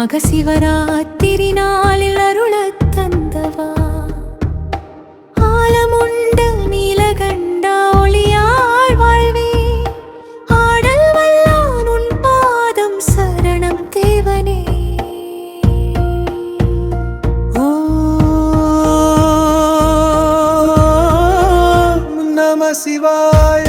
மகசிவராத்திரி நாளில் அருள தந்தவா ஆலமுண்ட நீலகண்டா ஒளியாள் வாழ்வே. ஆடல் வல்லான் உன் பாதம் சரணம் தேவனே. நம சிவாய.